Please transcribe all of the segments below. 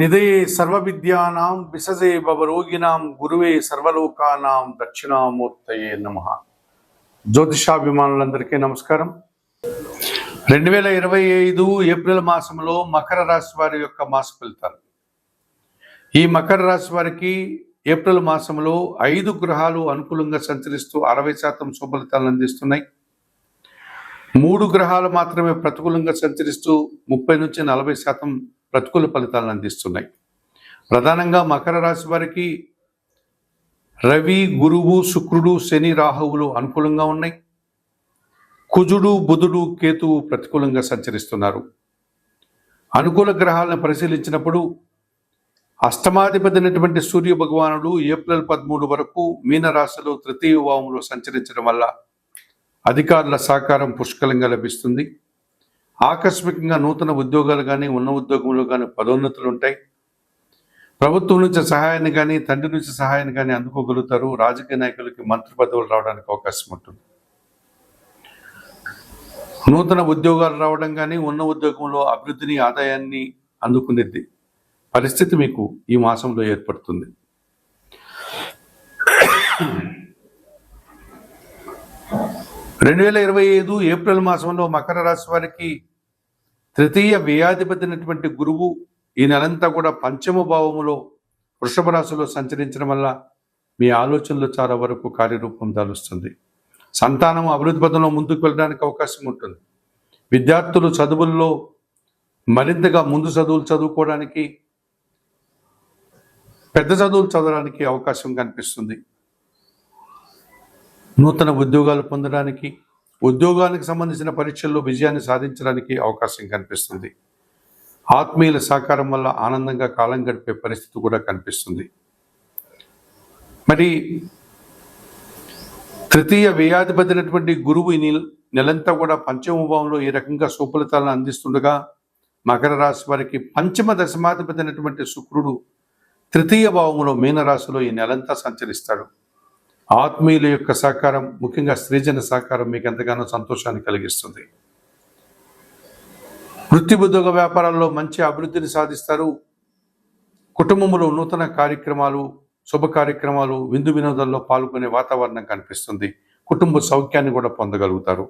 నిధయే సర్వవిద్యానాం విసజే భవరోగినాం గురువే సర్వలోకానాం దక్షిణామూర్తయే నమ. జ్యోతిషాభిమానులందరికీ నమస్కారం. రెండు వేల ఇరవై ఐదు ఏప్రిల్ మాసంలో మకర రాశి వారి యొక్క మాస ఫలితాలు. ఈ మకర రాశి వారికి ఏప్రిల్ మాసంలో ఐదు గ్రహాలు అనుకూలంగా సంచరిస్తూ అరవై శాతం శుభలితాలను అందిస్తున్నాయి. మూడు గ్రహాలు మాత్రమే ప్రతికూలంగా సంచరిస్తూ ముప్పై నుంచి నలభై శాతం ప్రతికూల ఫలితాలను అందిస్తున్నాయి. ప్రధానంగా మకర రాశి వారికి రవి గురువు శుక్రుడు శని రాహువులు అనుకూలంగా ఉన్నాయి. కుజుడు బుధుడు కేతువు ప్రతికూలంగా సంచరిస్తున్నారు. అనుకూల గ్రహాలను పరిశీలించినప్పుడు అష్టమాధిపతినటువంటి సూర్య భగవానుడు ఏప్రిల్ పదమూడు వరకు మీనరాశిలో తృతీయ భావంలో సంచరించడం వల్ల అధికారుల సహకారం పుష్కలంగా లభిస్తుంది. ఆకస్మికంగా నూతన ఉద్యోగాలు కానీ ఉన్న ఉద్యోగంలో కానీ పదోన్నతులు ఉంటాయి. ప్రభుత్వం నుంచి సహాయాన్ని కానీ తండ్రి నుంచి సహాయాన్ని కానీ అందుకోగలుగుతారు. రాజకీయ నాయకులకి మంత్రి పదవులు రావడానికి అవకాశం ఉంటుంది. నూతన ఉద్యోగాలు రావడం కానీ ఉన్న ఉద్యోగంలో అభివృద్ధిని ఆదాయాన్ని అందుకునేది పరిస్థితి మీకు ఈ మాసంలో ఏర్పడుతుంది. రెండు వేల ఇరవై ఐదు ఏప్రిల్ మాసంలో మకర రాశి వారికి తృతీయ వ్యయాధిపతి అయినటువంటి గురువు ఈ నెలంతా కూడా పంచమ భావములో వృషభ రాశిలో సంచరించడం వల్ల మీ ఆలోచనలు చాలా వరకు కార్యరూపం దాలుస్తుంది. సంతానం అభివృద్ధి పథంలో ముందుకు వెళ్ళడానికి అవకాశం ఉంటుంది. విద్యార్థులు చదువుల్లో మరింతగా ముందు చదువులు చదువుకోవడానికి పెద్ద చదువులు చదవడానికి అవకాశం కనిపిస్తుంది. నూతన ఉద్యోగాలు పొందడానికి ఉద్యోగానికి సంబంధించిన పరీక్షల్లో విజయాన్ని సాధించడానికి అవకాశం కనిపిస్తుంది. ఆత్మీయుల సహకారం వల్ల ఆనందంగా కాలం గడిపే పరిస్థితి కూడా కనిపిస్తుంది. మరి తృతీయ వ్యయాధిపతినటువంటి గురువు ఈ నెలంతా కూడా పంచమ భావంలో ఈ రకంగా సుఫలితాలను అందిస్తుండగా మకర రాశి వారికి పంచమ దశమాధిపతి అయినటువంటి శుక్రుడు తృతీయ భావంలో మీనరాశిలో ఈ నెలంతా సంచరిస్తాడు. ఆత్మీయుల యొక్క సహకారం ముఖ్యంగా స్త్రీజన సహకారం మీకు ఎంతగానో సంతోషాన్ని కలిగిస్తుంది. వృత్తి ఉద్యోగ వ్యాపారాల్లో మంచి అభివృద్ధిని సాధిస్తారు. కుటుంబంలో నూతన కార్యక్రమాలు శుభ కార్యక్రమాలు విందు వినోదాల్లో పాల్గొనే వాతావరణం కనిపిస్తుంది. కుటుంబ సౌఖ్యాన్ని కూడా పొందగలుగుతారు.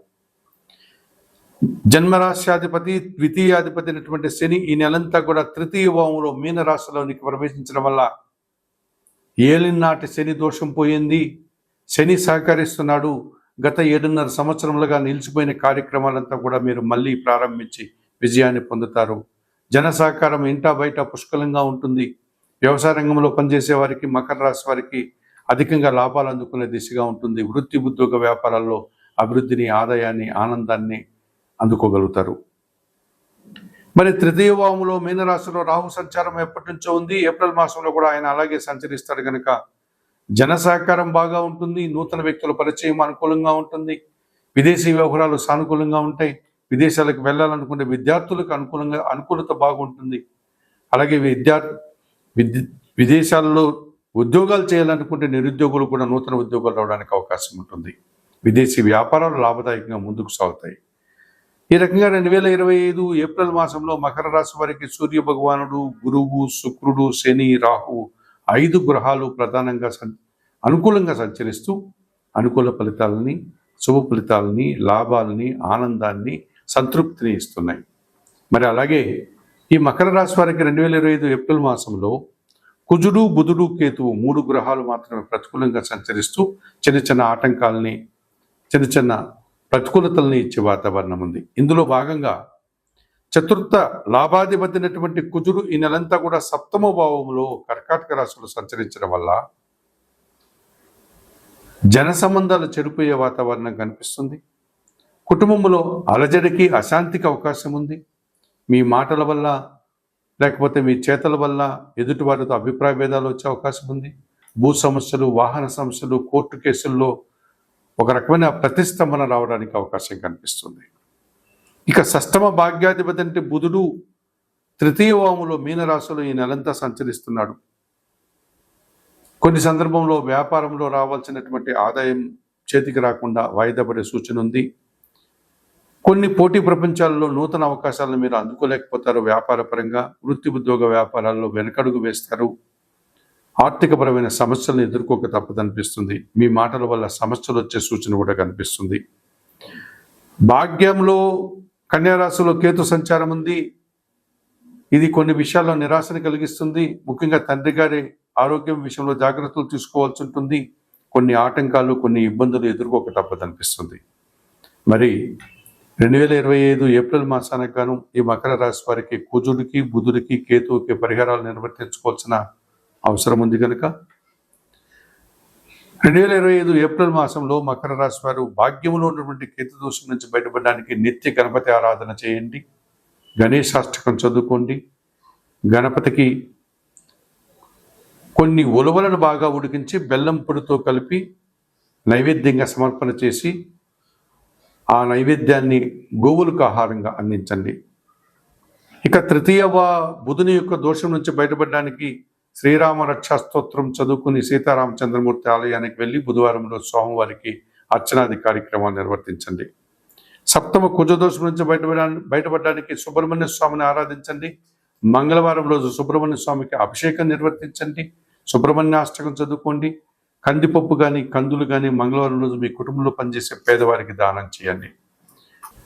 జన్మరాశ్యాధిపతి ద్వితీయాధిపతి అయినటువంటి శని ఈ నెలంతా కూడా తృతీయ భావంలో మీనరాశిలోనికి ప్రవేశించడం వల్ల ఏలినాటి శని దోషం పోయింది. శని సహకరిస్తున్నాడు. గత ఏడున్నర సంవత్సరములుగా నిలిచిపోయిన కార్యక్రమాలంతా కూడా మీరు మళ్ళీ ప్రారంభించి విజయాన్ని పొందుతారు. జన సహకారం ఇంటా బయట పుష్కలంగా ఉంటుంది. వ్యవసాయ రంగంలో పనిచేసే వారికి మకర రాశి వారికి అధికంగా లాభాలు అందుకునే దిశగా ఉంటుంది. వృత్తి ఉద్యోగ వ్యాపారాల్లో అభివృద్ధిని ఆదాయాన్ని ఆనందాన్ని అందుకోగలుగుతారు. మరి తృతీయ వాములో మీనరాశిలో రాహు సంచారం ఎప్పటి నుంచో ఉంది. ఏప్రిల్ మాసంలో కూడా ఆయన అలాగే సంచరిస్తాడు కనుక జన సహకారం బాగా ఉంటుంది నూతన వ్యక్తుల పరిచయం అనుకూలంగా ఉంటుంది విదేశీ వ్యవహారాలు సానుకూలంగా ఉంటాయి విదేశాలకు వెళ్ళాలనుకునే విద్యార్థులకు అనుకూలంగా అనుకూలత బాగుంటుంది. అలాగే విద్యార్థి విద్య విదేశాల్లో ఉద్యోగాలు చేయాలనుకుంటే నిరుద్యోగులు కూడా నూతన ఉద్యోగాలు రావడానికి అవకాశం ఉంటుంది. విదేశీ వ్యాపారాలు లాభదాయకంగా ముందుకు సాగుతాయి. ఈ రకంగా రెండు వేల ఇరవై ఐదు ఏప్రిల్ మాసంలో మకర రాశి వారికి సూర్య భగవానుడు గురువు శుక్రుడు శని రాహువు ఐదు గ్రహాలు ప్రధానంగా సం- అనుకూలంగా సంచరిస్తూ అనుకూల ఫలితాలని శుభ ఫలితాలని లాభాలని ఆనందాన్ని సంతృప్తిని ఇస్తున్నాయి. మరి అలాగే ఈ మకర రాశి వారికి రెండు వేల ఇరవై ఐదు ఏప్రిల్ మాసంలో కుజుడు బుధుడు కేతువు మూడు గ్రహాలు మాత్రమే ప్రతికూలంగా సంచరిస్తూ చిన్న చిన్న ఆటంకాలని చిన్న చిన్న ప్రతికూలతల్ని ఇచ్చే వాతావరణం ఉంది. ఇందులో భాగంగా చతుర్థ లాభాధిపతినటువంటి కుజుడు ఈ నెలంతా కూడా సప్తమ భావంలో కర్కాటక రాశిలో సంచరించడం వల్ల జన సంబంధాలు చెడిపోయే వాతావరణం కనిపిస్తుంది. కుటుంబంలో అలజడికి అశాంతికి అవకాశం ఉంది. మీ మాటల వల్ల లేకపోతే మీ చేతల వల్ల ఎదుటివారితో అభిప్రాయ భేదాలు వచ్చే అవకాశం ఉంది. భూ సమస్యలు వాహన సమస్యలు కోర్టు కేసుల్లో ఒక రకమైన ప్రతిష్టంభన రావడానికి అవకాశం కనిపిస్తుంది. ఇక షష్టమ భాగ్యాధిపతి అంటే బుధుడు తృతీయ వాములో మీనరాశిలో ఈ నెలంతా సంచరిస్తున్నాడు. కొన్ని సందర్భంలో వ్యాపారంలో రావాల్సినటువంటి ఆదాయం చేతికి రాకుండా వాయిదా పడే సూచన ఉంది. కొన్ని పోటీ ప్రపంచాల్లో నూతన అవకాశాలను మీరు అందుకోలేకపోతారు. వ్యాపారపరంగా వృత్తి ఉద్యోగ వ్యాపారాల్లో వెనకడుగు వేస్తారు. ఆర్థికపరమైన సమస్యలను ఎదుర్కోక తప్పదనిపిస్తుంది. మీ మాటల వల్ల సమస్యలు వచ్చే సూచన కూడా కనిపిస్తుంది. భాగ్యంలో కన్యారాశిలో కేతు సంచారం ఉంది. ఇది కొన్ని విషయాల్లో నిరాశను కలిగిస్తుంది. ముఖ్యంగా తండ్రి గారి ఆరోగ్యం విషయంలో జాగ్రత్తలు తీసుకోవాల్సి ఉంటుంది. కొన్ని ఆటంకాలు కొన్ని ఇబ్బందులు ఎదుర్కోక తప్పదనిపిస్తుంది మరి రెండు వేల ఇరవై ఐదు ఏప్రిల్ మాసానికి గాను ఈ మకర రాశి వారికి కుజుడికి బుధుడికి కేతువుకి పరిహారాలు నిర్వర్తించుకోవాల్సిన అవసరం ఉంది కనుక రెండు వేల ఇరవై ఐదు ఏప్రిల్ మాసంలో మకర రాశి వారు భాగ్యంలో ఉన్నటువంటి కేతు దోషం నుంచి బయటపడడానికి నిత్య గణపతి ఆరాధన చేయండి. గణేశాష్టకం చదువుకోండి. గణపతికి కొన్ని ఉలవలను బాగా ఉడికించి బెల్లం పొడితో కలిపి నైవేద్యంగా సమర్పణ చేసి ఆ నైవేద్యాన్ని గోవులకు ఆహారంగా అందించండి. ఇక తృతీయ బుధుని యొక్క దోషం నుంచి బయటపడడానికి శ్రీరామ రక్షాస్తోత్రం చదువుకుని సీతారామచంద్రమూర్తి ఆలయానికి వెళ్ళి బుధవారం రోజు స్వామివారికి అర్చనాది కార్యక్రమాలు నిర్వర్తించండి. సప్తమ కుజదోషం నుంచి బయటపడడానికి బయటపడడానికి సుబ్రహ్మణ్య స్వామిని ఆరాధించండి. మంగళవారం రోజు సుబ్రహ్మణ్య స్వామికి అభిషేకం నిర్వర్తించండి. సుబ్రహ్మణ్యాష్టకం చదువుకోండి. కందిపప్పు కానీ కందులు కానీ మంగళవారం రోజు మీ కుటుంబంలో పనిచేసే పేదవారికి దానం చేయండి.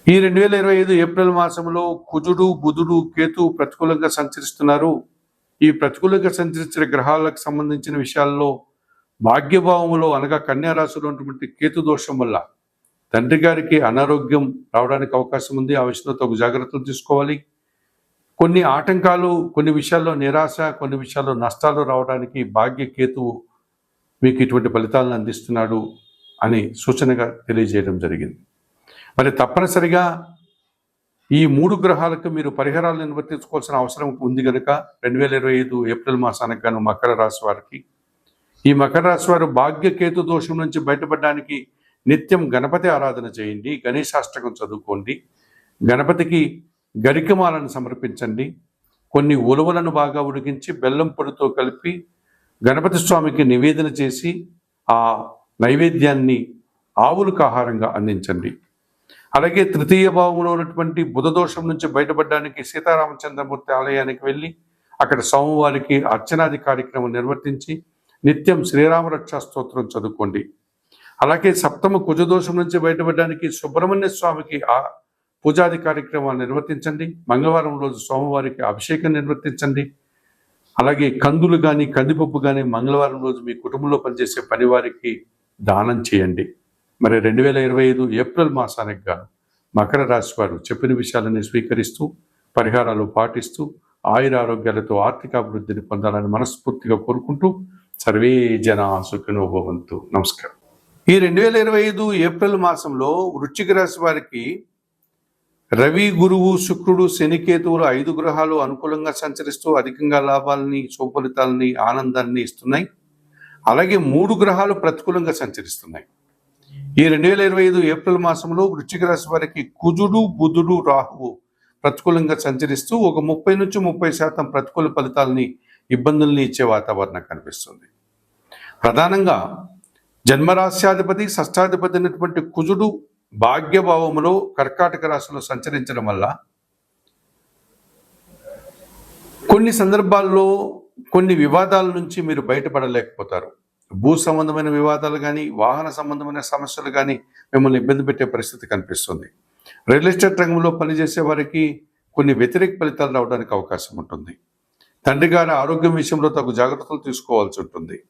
ఈ రెండు వేల ఇరవై ఐదు ఏప్రిల్ మాసంలో కుజుడు బుధుడు కేతు ప్రతికూలంగా సంచరిస్తున్నారు. ఈ ప్రతికూలంగా సంచరించిన గ్రహాలకు సంబంధించిన విషయాల్లో భాగ్యభావంలో అనగా కన్యారాశిలో ఉన్నటువంటి కేతు దోషం వల్ల తండ్రి గారికి అనారోగ్యం రావడానికి అవకాశం ఉంది. ఆ విషయంలో తగు జాగ్రత్తలు తీసుకోవాలి. కొన్ని ఆటంకాలు కొన్ని విషయాల్లో నిరాశ కొన్ని విషయాల్లో నష్టాలు రావడానికి భాగ్య కేతువు మీకు ఇటువంటి ఫలితాలను అందిస్తున్నాడు అని సూచనగా తెలియజేయడం జరిగింది. మరి తప్పనిసరిగా ఈ మూడు గ్రహాలకు మీరు పరిహారాలు నిర్వర్తించుకోవాల్సిన అవసరం ఉంది కనుక రెండు వేల ఇరవై ఐదు ఏప్రిల్ మాసానికి గాను మకర రాశి వారికి. ఈ మకర రాశి వారు భాగ్యకేతు దోషం నుంచి బయటపడడానికి నిత్యం గణపతి ఆరాధన చేయండి గణేశాష్టకం చదువుకోండి గణపతికి గరికమాలను సమర్పించండి కొన్ని ఉలవలను బాగా ఉడికించి బెల్లం పొడితో కలిపి గణపతి స్వామికి నివేదన చేసి ఆ నైవేద్యాన్ని ఆవులకు ఆహారంగా అందించండి. అలాగే తృతీయ భావంలో ఉన్నటువంటి బుధదోషం నుంచి బయటపడడానికి సీతారామచంద్రమూర్తి ఆలయానికి వెళ్ళి అక్కడ సోమవారికి అర్చనాది కార్యక్రమం నిర్వర్తించి నిత్యం శ్రీరామ రక్షా స్తోత్రం చదువుకోండి. అలాగే సప్తమ కుజదోషం నుంచి బయటపడడానికి సుబ్రహ్మణ్య స్వామికి ఆ పూజాది కార్యక్రమాలు నిర్వర్తించండి. మంగళవారం రోజు సోమవారికి అభిషేకం నిర్వర్తించండి. అలాగే కందులు కానీ కందిపప్పు కానీ మంగళవారం రోజు మీ కుటుంబంలో పనిచేసే పనివారికి దానం చేయండి. మరి రెండు వేల ఇరవై ఐదు ఏప్రిల్ మాసానికి గాను మకర రాశి వారు చెప్పిన విషయాలని స్వీకరిస్తూ పరిహారాలు పాటిస్తూ ఆయుర ఆరోగ్యాలతో ఆర్థిక అభివృద్ధిని పొందాలని మనస్ఫూర్తిగా కోరుకుంటూ సర్వే జన సుఖినోభవంతు నమస్కారం. ఈ రెండు వేల ఇరవై ఐదు ఏప్రిల్ మాసంలో వృశ్చిక రాశి వారికి రవి గురువు శుక్రుడు శనికేతువులు ఐదు గ్రహాలు అనుకూలంగా సంచరిస్తూ అధికంగా లాభాలని సుఫలితాలని ఆనందాన్ని ఇస్తున్నాయి. అలాగే మూడు గ్రహాలు ప్రతికూలంగా సంచరిస్తున్నాయి. ఈ రెండు వేల ఇరవై ఐదు ఏప్రిల్ మాసంలో వృశ్చిక రాశి వారికి కుజుడు బుధుడు రాహువు ప్రతికూలంగా సంచరిస్తూ ఒక ముప్పై నుంచి ముప్పై శాతం ప్రతికూల ఫలితాలని ఇబ్బందుల్ని ఇచ్చే వాతావరణం కనిపిస్తుంది. ప్రధానంగా జన్మరాశ్యాధిపతి షష్టాధిపతి అయినటువంటి కుజుడు భాగ్యభావములో కర్కాటక రాశిలో సంచరించడం వల్ల కొన్ని సందర్భాల్లో కొన్ని వివాదాల నుంచి మీరు బయటపడలేకపోతారు. భూ సంబంధమైన వివాదాలు కానీ వాహన సంబంధమైన సమస్యలు కానీ మిమ్మల్ని ఇబ్బంది పెట్టే పరిస్థితి కనిపిస్తుంది. రియల్ ఎస్టేట్ రంగంలో పనిచేసే వారికి కొన్ని వ్యతిరేక ఫలితాలు రావడానికి అవకాశం ఉంటుంది. తండ్రి గారి ఆరోగ్యం విషయంలో తగు జాగ్రత్తలు తీసుకోవాల్సి ఉంటుంది.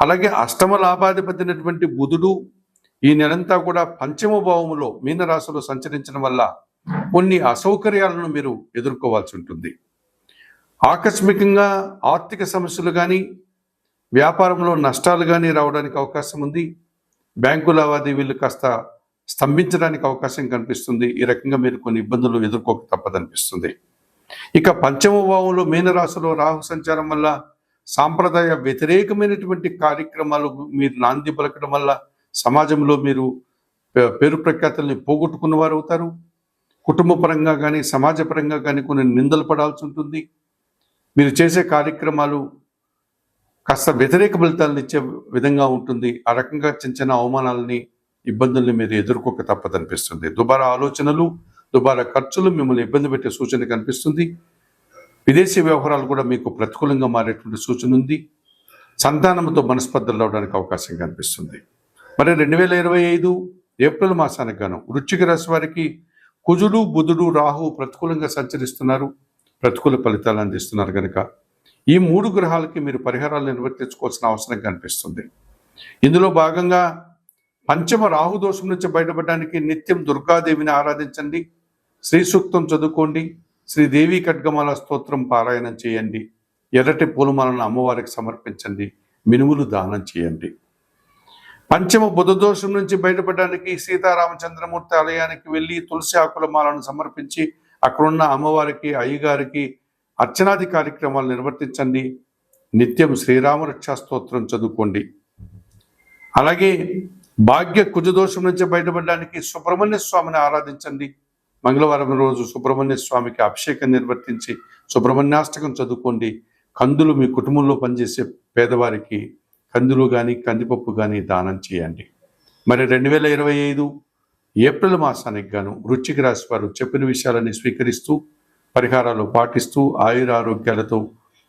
అలాగే అష్టమ లాభాధిపతినటువంటి బుధుడు ఈ నెలంతా కూడా పంచమ భావములో మీనరాశిలో సంచరించడం వల్ల కొన్ని అసౌకర్యాలను మీరు ఎదుర్కోవాల్సి ఉంటుంది. ఆకస్మికంగా ఆర్థిక సమస్యలు కానీ వ్యాపారంలో నష్టాలు కానీ రావడానికి అవకాశం ఉంది. బ్యాంకు లావాదేవీలు కాస్త స్తంభించడానికి అవకాశం కనిపిస్తుంది. ఈ రకంగా మీరు కొన్ని ఇబ్బందులు ఎదుర్కోక తప్పదనిపిస్తుంది. ఇక పంచమ భావంలో మీనరాశిలో రాహు సంచారం వల్ల సాంప్రదాయ వ్యతిరేకమైనటువంటి కార్యక్రమాలు మీరు నాంది పలకడం వల్ల సమాజంలో మీరు పే- పేరు ప్రఖ్యాతల్ని పోగొట్టుకున్న వారు అవుతారు కుటుంబ పరంగా కానీ సమాజపరంగా కానీ కొన్ని నిందలు పడాల్సి ఉంటుంది. మీరు చేసే కార్యక్రమాలు కాస్త వ్యతిరేక ఫలితాలను ఇచ్చే విధంగా ఉంటుంది. ఆ రకంగా చిన్న చిన్న అవమానాలని ఇబ్బందుల్ని మీరు ఎదుర్కోక తప్పదనిపిస్తుంది దుబారా ఆలోచనలు దుబారా ఖర్చులు మిమ్మల్ని ఇబ్బంది పెట్టే సూచన కనిపిస్తుంది. విదేశీ వ్యవహారాలు కూడా మీకు ప్రతికూలంగా మారేటువంటి సూచన ఉంది. సంతానంతో మనస్పర్ధలు అవడానికి అవకాశం కనిపిస్తుంది. మరి రెండు వేల ఇరవై ఐదు ఏప్రిల్ మాసానికి గాను వృశ్చిక రాశి వారికి కుజుడు బుధుడు రాహు ప్రతికూలంగా సంచరిస్తున్నారు. ప్రతికూల ఫలితాలు అందిస్తున్నారు కనుక ఈ మూడు గ్రహాలకి మీరు పరిహారాలు నిర్వర్తించుకోవాల్సిన అవసరం కనిపిస్తుంది. ఇందులో భాగంగా పంచమ రాహు దోషం నుంచి బయటపడడానికి నిత్యం దుర్గాదేవిని ఆరాధించండి. శ్రీ సూక్తం చదువుకోండి. శ్రీదేవి ఖడ్గమాల స్తోత్రం పారాయణం చేయండి. ఎర్రటి పూలమాలను అమ్మవారికి సమర్పించండి. మినుములు దానం చేయండి. పంచమ బుధ దోషం నుంచి బయటపడడానికి సీతారామచంద్రమూర్తి ఆలయానికి వెళ్ళి తులసి ఆకుల మాలను సమర్పించి అక్కడున్న అమ్మవారికి అయ్యగారికి అర్చనాది కార్యక్రమాలు నిర్వర్తించండి. నిత్యం శ్రీరామ రక్షా స్తోత్రం చదువుకోండి. అలాగే భాగ్య కుజదోషం నుంచి బయటపడడానికి సుబ్రహ్మణ్య స్వామిని ఆరాధించండి. మంగళవారం రోజు సుబ్రహ్మణ్య స్వామికి అభిషేకం నిర్వర్తించి సుబ్రహ్మణ్యాష్టకం చదువుకోండి. కందులు మీ కుటుంబంలో పనిచేసే పేదవారికి కందులు కానీ కందిపప్పు కానీ దానం చేయండి. మరి రెండు వేల ఇరవై ఐదు ఏప్రిల్ మాసానికి గాను వృశ్చిక రాశి వారు చెప్పిన విషయాలని స్వీకరిస్తూ పరిహారాలు పాటిస్తూ ఆయురారోగ్యాలతో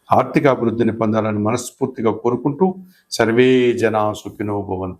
ఆర్థిక అభివృద్ధిని పొందాలని మనస్ఫూర్తిగా కోరుకుంటూ సర్వే జనా సుఖినో భవంతు.